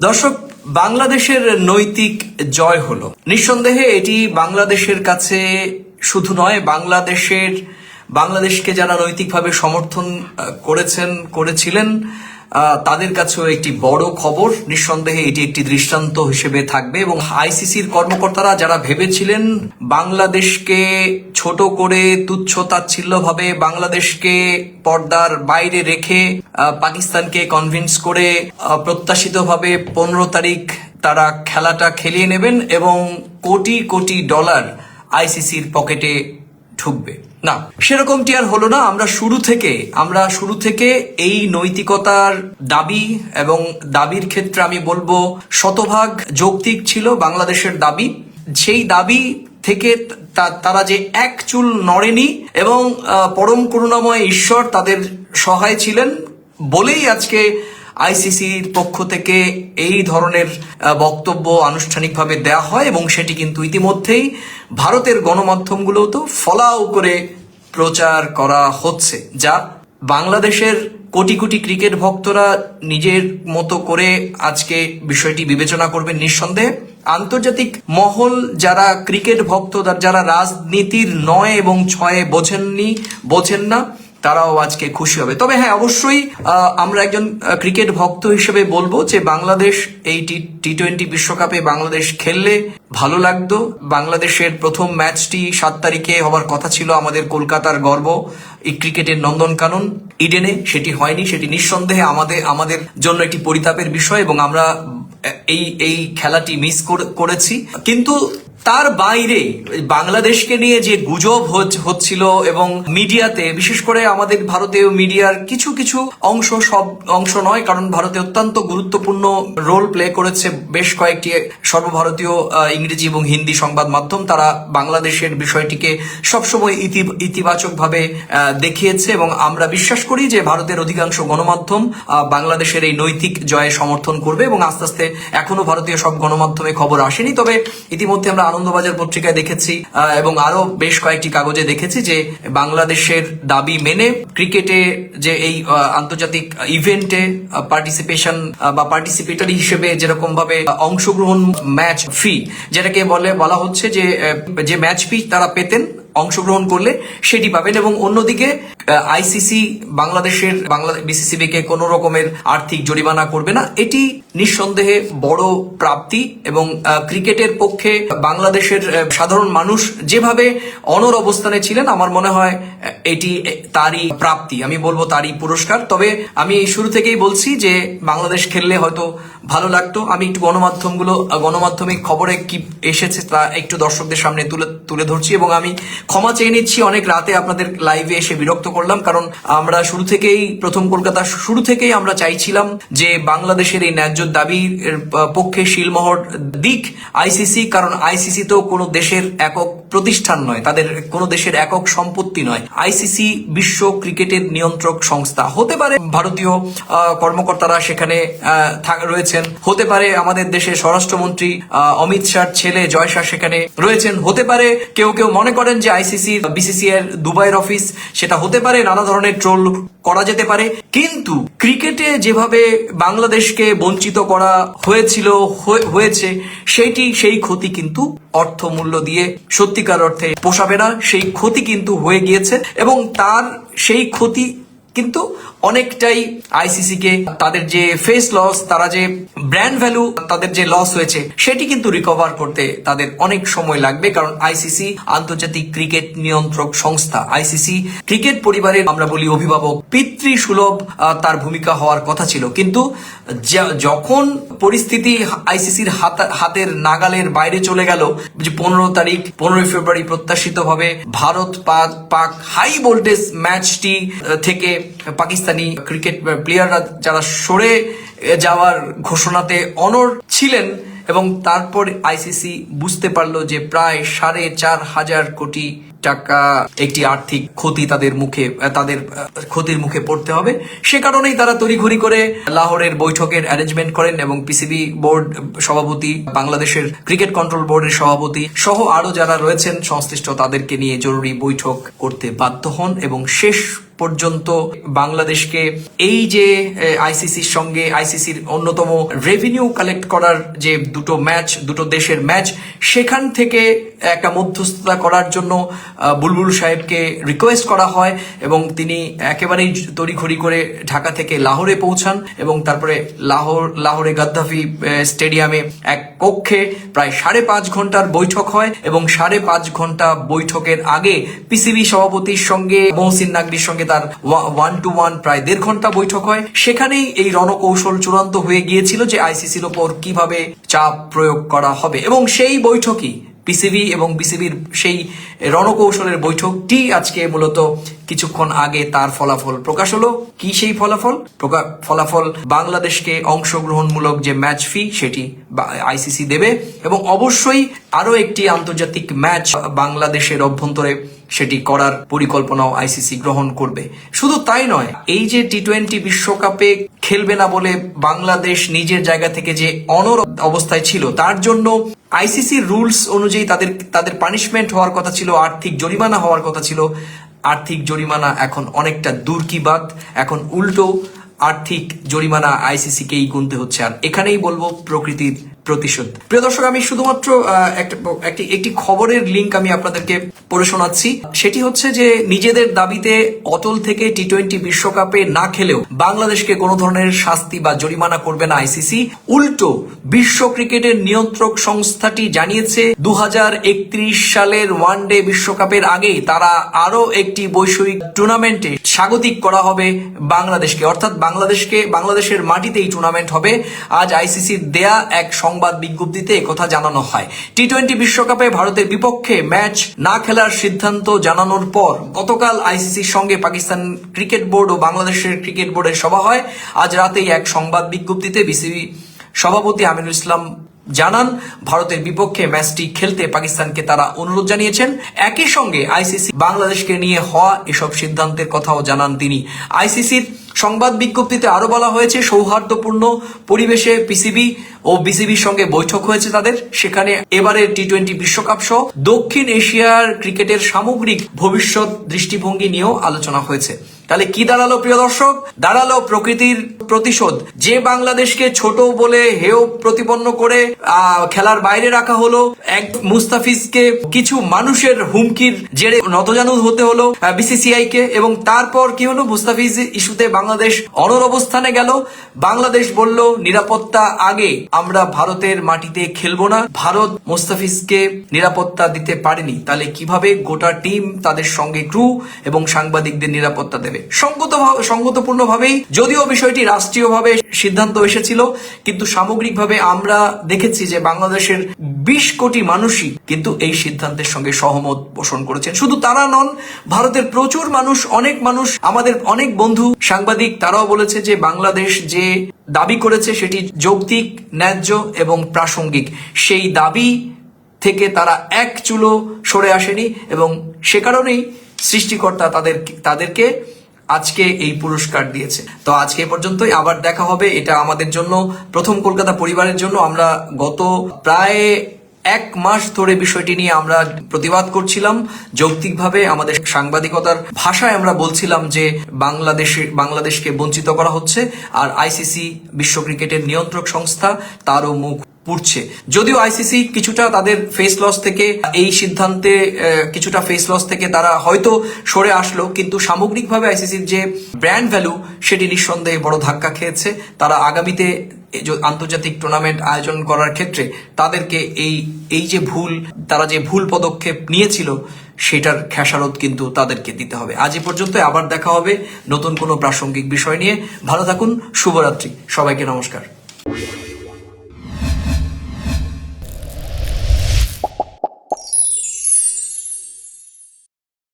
দর্শক, বাংলাদেশের নৈতিক জয় হলো। নিঃসন্দেহে এটি বাংলাদেশের কাছে শুধু নয়, বাংলাদেশের, বাংলাদেশকে যারা নৈতিকভাবে সমর্থন করেছেন, করেছিলেন তাদের কাছেও একটি বড় খবর। নিঃসন্দেহে এটি একটি দৃষ্টান্ত হিসেবে থাকবে এবং আইসিসির কর্মকর্তারা যারা ভেবেছিলেন বাংলাদেশকে ছোট করে তুচ্ছ তাচ্ছিল্যভাবে বাংলাদেশকে পর্দার বাইরে রেখে পাকিস্তানকে কনভিন্স করে প্রত্যাশিতভাবে পনেরো তারিখ তারা খেলাটা খেলিয়ে নেবেন এবং কোটি কোটি ডলার আইসিসির পকেটে ঢুকবে না সেরকমটি আর হলো না। আমরা শুরু থেকে, আমরা শুরু থেকে এই নৈতিকতার দাবি এবং দাবির ক্ষেত্রে আমি বলব শতভাগ যৌক্তিক ছিল বাংলাদেশের দাবি। সেই দাবি থেকে তারা যে এক চুল নড়েনি এবং পরম করুণাময় ঈশ্বর তাদের সহায় ছিলেন বলেই আজকে আইসিসির পক্ষ থেকে এই ধরনের বক্তব্য আনুষ্ঠানিকভাবে দেয়া হয় এবং সেটি কিন্তু ইতিমধ্যেই ভারতের গণমাধ্যমগুলোও তো ফলাও করে প্রচার করা হচ্ছে, যা বাংলাদেশের কোটি কোটি ক্রিকেট ভক্তরা নিজের মতো করে আজকে বিষয়টি বিবেচনা করবেন নিঃসন্দেহে। আন্তর্জাতিক মহল যারা ক্রিকেট ভক্ত, যারা রাজনীতির নয় এবং ছয়ে বোঝেননি, বোঝেন না তারাও আজকে খুশি হবে। তবে হ্যাঁ অবশ্যই আমরা একজন ক্রিকেট ভক্ত হিসেবে বলব যে বাংলাদেশ এই টি টোয়েন্টি বিশ্বকাপে বাংলাদেশ খেললে ভালো লাগতো। বাংলাদেশের প্রথম ম্যাচটি সাত তারিখে হওয়ার কথা ছিল আমাদের কলকাতার গর্ব, এই ক্রিকেটের নন্দনকানন। ইডেনে সেটি হয়নি, সেটি নিঃসন্দেহে আমাদের আমাদের জন্য একটি পরিতাপের বিষয় এবং আমরা এই এই খেলাটি মিস করেছি। কিন্তু তার বাইরে বাংলাদেশকে নিয়ে যে গুজব হচ- হচ্ছিল এবং মিডিয়াতে, বিশেষ করে আমাদের ভারতীয় মিডিয়ার কিছু কিছু অংশ সব, অংশ নয়, কারণ ভারতে অত্যন্ত গুরুত্বপূর্ণ রোল প্লে করেছে বেশ কয়েকটি সর্বভারতীয় ইংরেজি এবং হিন্দি সংবাদ মাধ্যম। তারা বাংলাদেশের বিষয়টিকে সবসময় ইতি- ইতিবাচকভাবে দেখিয়েছে এবং আমরা বিশ্বাস করি যে ভারতের অধিকাংশ গণমাধ্যম বাংলাদেশের এই নৈতিক জয়ে সমর্থন করবে এবং আস্তে আস্তে এখনও ভারতীয় সব গণমাধ্যমে খবর আসেনি। তবে ইতিমধ্যে আমরা আনন্দবাজার পত্রিকায় দেখেছি এবং আরও বেশ কয়েকটি কাগজে দেখেছি যে বাংলাদেশের দাবি মেনে ক্রিকেটে যে এই আন্তর্জাতিক ইভেন্টে পার্টিসিপেশন বা পার্টিসিপেটারি হিসেবে যেরকম ভাবে অংশগ্রহণ ম্যাচ ফি যেটাকে বলে, বলা হচ্ছে যে যে ম্যাচ ফি তারা পেতেন অংশগ্রহণ করলে সেটি পাবেন এবং অন্যদিকে আইসিসি বাংলাদেশের বাংলা বিসিসিবি কে কোনো রকমের আর্থিক জরিমানা করবে না। এটি নিঃসন্দেহে বড় প্রাপ্তি এবং ক্রিকেটের পক্ষে বাংলাদেশের সাধারণ মানুষ যেভাবে অনর অবস্থানে ছিলেন, আমার মনে হয় এটি তারই প্রাপ্তি। আমি বলব তারই পুরস্কার। তবে আমি শুরু থেকেই বলছি যে, বাংলাদেশ খেললে হয়তো ভালো লাগতো। আমি একটু গণমাধ্যমগুলো গণমাধ্যমিক খবরে কি এসেছে তা একটু দর্শকদের সামনে তুলে তুলে ধরছি এবং আমি ক্ষমা চেয়ে নিচ্ছি। অনেক রাতে আপনাদের লাইভে এসে বিরক্ত করলাম কারণ আমরা শুরু থেকেই, প্রথম কলকাতা শুরু থেকেই আমরা চাইছিলাম যে বাংলাদেশের এই ন্যায্য দাবির পক্ষে শিলমোহর দিক আইসিসি, কারণ আইসিসি তো কোনো দেশের একক প্রতিষ্ঠান নয়, তাদের কোনো দেশের একক সম্পত্তি নয়। আইসিসি বিশ্ব ক্রিকেটের নিয়ন্ত্রক সংস্থা। হতে পারে ভারতীয় কর্মকর্তারা সেখানে রয়েছেন। হতে পারে আমাদের দেশের স্বরাষ্ট্রমন্ত্রী অমিত শাহর ছেলে জয় শাহ সেখানে রয়েছেন। হতে পারে কেউ কেউ মনে করেন যে আইসিসি বিসিসি এর দুবাইয়ের অফিস, সেটা হতে পারে নানা ধরনের ট্রোল করা যেতে পারে। কিন্তু ক্রিকেটে যেভাবে বাংলাদেশকে বঞ্চিত করা হয়েছিল, হয়ে- হয়েছে, সেইটি, সেই ক্ষতি কিন্তু অর্থমূল্য দিয়ে সত্যিকার অর্থে পোষাবে না। সেই ক্ষতি কিন্তু হয়ে গিয়েছে এবং তার সেই ক্ষতি কিন্তু অনেকটাই আইসিসি কে, তাদের যে ফেস লস তারা যে ব্র্যান্ড ভ্যালু তাদের যে লস হয়েছে, সেটি কিন্তু রিকভার করতে তাদের অনেক সময় লাগবে। কারণ আইসিসি আন্তর্জাতিক ক্রিকেট নিয়ন্ত্রক সংস্থা আইসিসি ক্রিকেট পরিবারের আমরা বলি অভিভাবক পিতৃ সুলভ তার ভূমিকা হওয়ার কথা ছিল। কিন্তু যখন পরিস্থিতি আইসিসির হাতের নাগালের বাইরে চলে গেল, যে পনেরো তারিখ, পনেরোই ফেব্রুয়ারি প্রত্যাশিতভাবে ভারত পাক হাই ভোল্টেজ ম্যাচটি থেকে পাকিস্তানি ক্রিকেট প্লেয়াররা যারা সরে যাওয়ার ঘোষণাতে অনর ছিলেন এবং তারপর আইসিসি বুঝতে পারল যে প্রায় সাড়ে চার হাজার কোটি টাকা একটি আর্থিক ক্ষতি তাদের মুখে, তাদের ক্ষতির মুখে পড়তে হবে। সে কারণেই তারা তড়িঘড়ি করে লাহোরের বৈঠকের অ্যারেঞ্জমেন্ট করেন এবং পিসিবি বোর্ড সভাপতি, বাংলাদেশের ক্রিকেট কন্ট্রোল বোর্ডের সভাপতি সহ আরও যারা রয়েছেন, সংশ্লিষ্ট তাদেরকে নিয়ে জরুরি বৈঠক করতে বাধ্য হন এবং শেষ পর্যন্ত বাংলাদেশকে এই যে আইসিসির সঙ্গে আইসিসির অন্যতম রেভিনিউ কালেক্ট করার যে দুটো ম্যাচ দুটো দেশের ম্যাচ সেখান থেকে একটা মধ্যস্থতা করার জন্য বুলবুল সাহেবকে রিকোয়েস্ট করা হয় এবং তিনি একেবারেই তড়িঘড়ি করে ঢাকা থেকে লাহোরে পৌঁছান এবং তারপরে লাহোর, লাহোরে গাদ্দাফি স্টেডিয়ামে এক কক্ষে প্রায় সাড়ে পাঁচ ঘণ্টার বৈঠক হয় এবং সাড়ে পাঁচ ঘণ্টা বৈঠকের আগে পিসিবি সভাপতির সঙ্গে, মহসিন নাগরির সঙ্গে তার ওয়ান টু ওয়ান প্রায় দেড় ঘণ্টা বৈঠক হয়। সেখানেই এই রণকৌশল চূড়ান্ত হয়ে গিয়েছিল যে আইসিসির ওপর কীভাবে চাপ প্রয়োগ করা হবে। এবং সেই বৈঠকই পিসিবি এবং বিসিবির সেই রণকৌশলের বৈঠকটি আজকে মূলত কিছুক্ষণ আগে তার ফলাফল প্রকাশ হলো। কি সেই ফলাফল? ফলাফল বাংলাদেশকে অংশগ্রহণমূলক যে ম্যাচ ফি, সেটি আইসিসি দেবে। এবং অবশ্যই আরও একটি আন্তর্জাতিক ম্যাচ বাংলাদেশের অভ্যন্তরে সেটি করার পরিকল্পনাও আইসিসি গ্রহণ করবে। শুধু তাই নয়, এই যে টি টোয়েন্টি বিশ্বকাপে খেলবে না বলে বাংলাদেশ নিজের জায়গা থেকে যে অনর অবস্থায় ছিল, তার জন্য আইসিসির রুলস অনুযায়ী তাদের তাদের পানিশমেন্ট হওয়ার কথা ছিল, আর্থিক জরিমানা হওয়ার কথা ছিল। আর্থিক জরিমানা এখন অনেকটা দূর কি বাদ, এখন উল্টো আর্থিক জরিমানা আইসিসিকেই গুনতে হচ্ছে। আর এখানেই বলব, প্রকৃতির প্রতিশোধ। প্রিয় দর্শক, আমি শুধুমাত্র একটা, একটি খবরের লিংক আমি আপনাদেরকে পড়ে শোনাচ্ছি। সেটি হচ্ছে যে নিজেদের দাবিতে অতল থেকে টি টোয়েন্টি বিশ্বকাপে না খেলেও বাংলাদেশকে কোনো ধরনের শাস্তি বা জরিমানা করবে না আইসিসি। উল্টো, বিশ্ব ক্রিকেটের নিয়ন্ত্রক সংস্থাটি জানিয়েছে, দুহাজার একত্রিশ সালের ওয়ানডে বিশ্বকাপের আগে তারা আরও একটি বৈষয়িক টুর্নামেন্টে স্বাগতিক করা হবে বাংলাদেশকে। অর্থাৎ বাংলাদেশকে, বাংলাদেশের মাটিতে এই টুর্নামেন্ট হবে। আজ আইসিসির দেয়া এক সংবাদ বিজ্ঞপ্তিতে কথা জানানো হয়। টি টোয়েন্টি বিশ্বকাপে ভারতের বিপক্ষে ম্যাচ না খেলার সিদ্ধান্ত জানানোর পর গতকাল আইসিসির সঙ্গে পাকিস্তান ক্রিকেট বোর্ড ও বাংলাদেশের ক্রিকেট বোর্ডের সভা হয়। আজ রাতেই এক সংবাদ বিজ্ঞপ্তিতে বিসিবি সভাপতি আমিনুল ইসলাম জানান, ভারতের বিপক্ষে ম্যাচটি খেলতে পাকিস্তানকে তারা অনুরোধ জানিয়েছেন। একই সঙ্গে আইসিসি বাংলাদেশকে নিয়ে হওয়া এসব সিদ্ধান্তের কথাও জানান তিনি। আইসিসির সংবাদ বিজ্ঞপ্তিতে আরও বলা হয়েছে, সৌহার্দ্যপূর্ণ পরিবেশে পিসিবি ও বিসিবির সঙ্গে বৈঠক হয়েছে তাদের। সেখানে এবারের টি টোয়েন্টি বিশ্বকাপ সহ দক্ষিণ এশিয়ার ক্রিকেটের সামগ্রিক ভবিষ্যৎ দৃষ্টিভঙ্গি নিয়েও আলোচনা হয়েছে। তাহলে কি দাঁড়াল প্রিয় দর্শক? দাঁড়াল প্রকৃতির প্রতিশোধ। যে বাংলাদেশকে ছোট বলে হেয় প্রতিপন্ন করে খেলার বাইরে রাখা হলো, এক মুস্তাফিজকে কিছু মানুষের হুমকির জেরে নতজানু হতে হলো বিসিসিআই কে এবং তারপর কি হলো? মুস্তাফিজ ইস্যুতে বাংলাদেশ অনর অবস্থানে গেল। বাংলাদেশ বলল, নিরাপত্তা আগে, আমরা ভারতের মাটিতে খেলব না। ভারত মুস্তাফিজকে নিরাপত্তা দিতে পারেনি। তাহলে কীভাবে গোটা টিম তাদের সঙ্গে ক্রু এবং সাংবাদিকদের নিরাপত্তা দেবে? সঙ্গত সঙ্গতপূর্ণভাবেই যদিও বিষয়টি রাষ্ট্রীয়ভাবে সিদ্ধান্ত এসেছিল, কিন্তু সামগ্রিকভাবে আমরা দেখেছি যে বাংলাদেশের বিশ কোটি মানুষই কিন্তু এই সিদ্ধান্তের সঙ্গে সহমত পোষণ করেছেন। শুধু তারা নন, ভারতের প্রচুর মানুষ, অনেক মানুষ, আমাদের অনেক বন্ধু সাংবাদিক, তারাও বলেছে যে বাংলাদেশ যে দাবি করেছে সেটি যৌক্তিক, ন্যায্য এবং প্রাসঙ্গিক। সেই দাবি থেকে তারা এক চুলো সরে আসেনি এবং সে কারণেই সৃষ্টিকর্তা তাদের তাদেরকে আজকে এই পুরস্কার দিয়েছে। তো আজকে পর্যন্তই। আবার দেখা হবে। এটা আমাদের জন্য প্রথম কলকাতা পরিবারের জন্য। আমরা গত প্রায় এক মাস ধরে বিষয়টি নিয়ে আমরা প্রতিবাদ করছিলাম। যৌক্তিকভাবে আমাদের সাংবাদিকতার ভাষায় আমরা বলছিলাম যে বাংলাদেশে বাংলাদেশকে বঞ্চিত করা হচ্ছে। আর আইসিসি বিশ্ব ক্রিকেটের নিয়ন্ত্রক সংস্থা, তারও মুখ পুড়ছে। যদিও আইসিসি কিছুটা তাদের ফেস লস থেকে, এই সিদ্ধান্তে কিছুটা ফেস লস থেকে তারা হয়তো সরে আসলো, কিন্তু সামগ্রিকভাবে আইসিসির যে ব্র্যান্ড ভ্যালু সেটি নিঃসন্দেহে বড় ধাক্কা খেয়েছে। তারা আগামীতে আন্তর্জাতিক টুর্নামেন্ট আয়োজন করার ক্ষেত্রে তাদেরকে এই এই যে ভুল, তারা যে ভুল পদক্ষেপ নিয়েছিল, সেটার খেসারত কিন্তু তাদেরকে দিতে হবে। আজ এ পর্যন্ত আবার দেখা হবে নতুন কোনো প্রাসঙ্গিক বিষয় নিয়ে। ভালো থাকুন, শুভরাত্রি, সবাইকে নমস্কার।